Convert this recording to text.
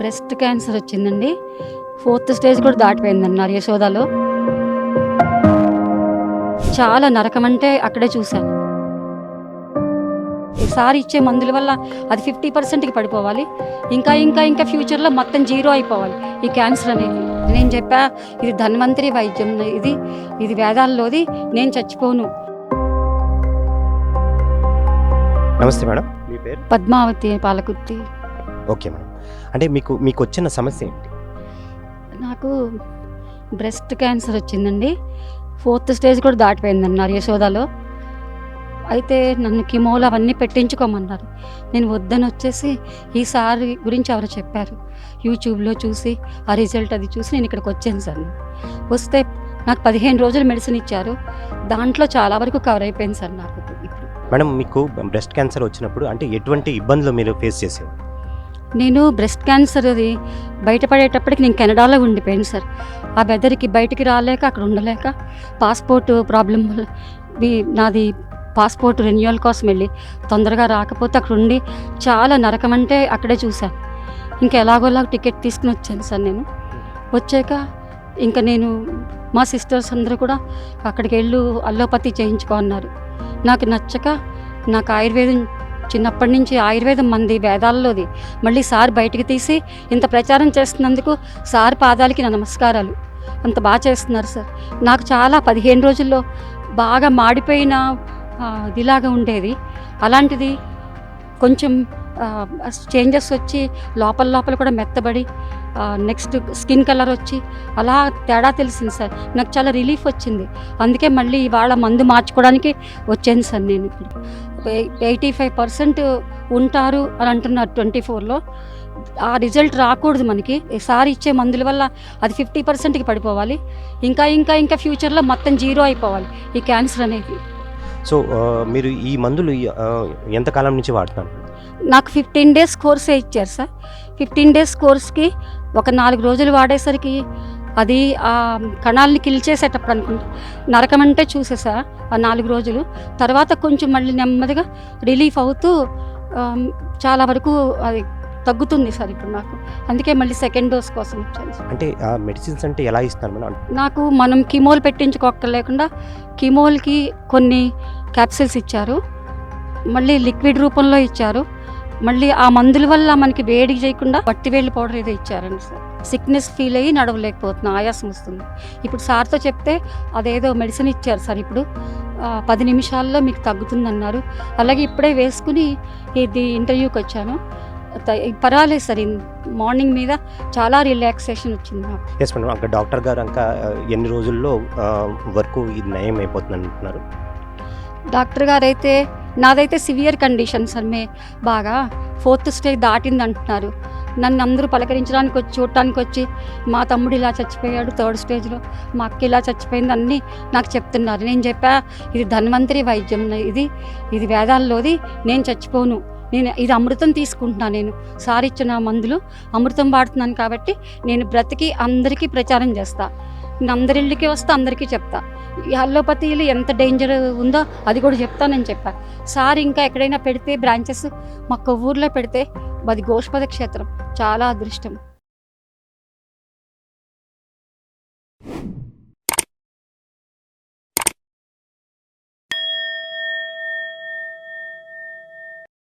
Breast cancer వచ్చిందండి. Fourth stage కూడా దాటిపోయిందన్నారు యశోదాలో. చాలా నరకం అంటే అక్కడే చూశాను. ఈసారి ఇచ్చే మందుల వల్ల అది ఫిఫ్టీ పర్సెంట్కి పడిపోవాలి. ఇంకా ఇంకా ఇంకా ఫ్యూచర్లో మొత్తం జీరో అయిపోవాలి ఈ క్యాన్సర్ అనేది. నేను చెప్పా ఇది ధన్వంతరి వైద్యం ఇది ఇది వేదాల్లోది నేను చచ్చిపోను. నమస్తే మేడం. మీ పేరు? పద్మావతి పాలకుర్తి. Okay madam. అంటే మీకు మీకు వచ్చిన సమస్య ఏంటి? నాకు బ్రెస్ట్ క్యాన్సర్ వచ్చిందండి. ఫోర్త్ స్టేజ్ కూడా దాటిపోయిందన్నారు యశోదాలో. అయితే నన్ను కిమోలు అవన్నీ పెట్టించుకోమన్నారు. నేను వద్దని వచ్చేసి ఈసారి గురించి ఎవరు చెప్పారు. యూట్యూబ్లో చూసి ఆ రిజల్ట్ అది చూసి నేను ఇక్కడికి వచ్చాను సార్. వస్తే నాకు పదిహేను రోజులు మెడిసిన్ ఇచ్చారు. దాంట్లో చాలా వరకు కవర్ అయిపోయింది సార్ నాకు ఇప్పుడు. మేడం మీకు బ్రెస్ట్ క్యాన్సర్ వచ్చినప్పుడు అంటే ఎటువంటి ఇబ్బందులు మీరు ఫేస్ చేసేవారు? నేను బ్రెస్ట్ క్యాన్సర్ అది బయటపడేటప్పటికి నేను కెనడాలో ఉండిపోయాను సార్. ఆ వెదర్కి బయటికి రాలేక అక్కడ ఉండలేక పాస్పోర్ట్ ప్రాబ్లం వల్ల నాది పాస్పోర్ట్ రెన్యువల్ కోసం వెళ్ళి తొందరగా రాకపోతే అక్కడ ఉండి చాలా నరకం అంటే అక్కడే చూశాను ఇంకా ఎలాగోలా టికెట్ తీసుకుని వచ్చాను సార్ నేను. వచ్చాక ఇంకా నేను మా సిస్టర్స్ అందరూ కూడా అక్కడికి వెళ్ళు అల్లోపతి చేయించుకో అన్నారు. నాకు నచ్చక నాకు ఆయుర్వేదం చిన్నప్పటి నుంచి ఆయుర్వేదం మంది వేదాల్లోది. మళ్ళీ సార్ బయటికి తీసి ఇంత ప్రచారం చేస్తున్నందుకు సార్ పాదాలకి నా నమస్కారాలు. అంత బాగా చేస్తున్నారు సార్. నాకు చాలా పదిహేను రోజుల్లో బాగా మాడిపోయిన ఇదిలాగా ఉండేది. అలాంటిది కొంచెం చేంజెస్ వచ్చి లోపల లోపల కూడా మెత్తబడి నెక్స్ట్ స్కిన్ కలర్ వచ్చి అలా తేడా తెలిసింది సార్. నాకు చాలా రిలీఫ్ వచ్చింది. అందుకే మళ్ళీ ఇవాళ మందు మార్చుకోవడానికి వచ్చాను సార్ నేను ఇప్పుడు. ఎయిటీ ఫైవ్ పర్సెంట్ ఉంటారు అని అంటున్నారు ట్వంటీ ఫోర్లో. ఆ రిజల్ట్ రాకూడదు మనకి. ఈసారి ఇచ్చే మందుల వల్ల అది ఫిఫ్టీ పర్సెంట్కి పడిపోవాలి. ఇంకా ఇంకా ఇంకా ఫ్యూచర్లో మొత్తం జీరో అయిపోవాలి ఈ క్యాన్సర్ అనేది. సో మీరు ఈ మందులు ఎంతకాలం నుంచి వాడుతున్నారు? నాకు ఫిఫ్టీన్ డేస్ కోర్సే ఇచ్చారు సార్. ఫిఫ్టీన్ డేస్ కోర్స్కి ఒక నాలుగు రోజులు వాడేసరికి అది ఆ కణాలని కిల్ చేసేటప్పుడు అనుకుంటా నరకం అంటే చూసేసా ఆ నాలుగు రోజులు. తర్వాత కొంచెం మళ్ళీ నెమ్మదిగా రిలీఫ్ అవుతూ చాలా వరకు అది తగ్గుతుంది సార్ ఇప్పుడు నాకు. అందుకే మళ్ళీ సెకండ్ డోస్ కోసం వచ్చాను. అంటే ఆ మెడిసిన్స్ అంటే ఎలా ఇస్తున్నారు మేడం? నాకు మనం కిమోల్ పెట్టించుకోక లేకుండా కిమోల్కి కొన్ని క్యాప్సిల్స్ ఇచ్చారు. మళ్ళీ లిక్విడ్ రూపంలో ఇచ్చారు. మళ్ళీ ఆ మందుల వల్ల మనకి వేడి చేయకుండా పట్టి వేళ్ళు పౌడర్ ఏదో ఇచ్చారండి సార్. సిక్నెస్ ఫీల్ అయ్యి నడవలేకపోతున్నా ఆయాసం వస్తుంది. ఇప్పుడు సార్తో చెప్తే అదేదో మెడిసిన్ ఇచ్చారు సార్ ఇప్పుడు. పది నిమిషాల్లో మీకు తగ్గుతుంది అన్నారు అలాగే ఇప్పుడే వేసుకుని ఇది ఇంటర్వ్యూకి వచ్చాను. పర్వాలేదు సార్ మార్నింగ్ మీద చాలా రిలాక్సేషన్ వచ్చింది నాకు. ఎస్ మేడం అక్కడ డాక్టర్ గారు ఇంకా ఎన్ని రోజుల్లో వర్క్ ఇది నయం అయిపోతుంది అంటున్నారు డాక్టర్ గారు అయితే నాదైతే సివియర్ కండిషన్ సార్ మే బాగా ఫోర్త్ స్టేజ్ దాటింది అంటున్నారు నన్ను అందరూ పలకరించడానికి వచ్చి చూడటానికి వచ్చి మా తమ్ముడు ఇలా చచ్చిపోయాడు థర్డ్ స్టేజ్లో మా అక్క ఇలా చచ్చిపోయింది అన్నీ నాకు చెప్తున్నారు. నేను చెప్పా ఇది ధన్వంతరి వైద్యం ఇది ఇది వేదాల్లోది నేను చచ్చిపోను. నేను ఇది అమృతం తీసుకుంటున్నాను నేను. సార్ ఇచ్చిన మందులు అమృతం వాడుతున్నాను కాబట్టి నేను బ్రతికి అందరికీ ప్రచారం చేస్తాను నేను అందరిళ్ళకి వస్తే అందరికీ చెప్తా. అల్లోపతిలో ఎంత డేంజర్ ఉందో అది కూడా చెప్తానని చెప్పా. సార్ ఇంకా ఎక్కడైనా పెడితే బ్రాంచెస్ మా కొవ్వూరులో పెడితే అది గోష్పద క్షేత్రం. చాలా అదృష్టం.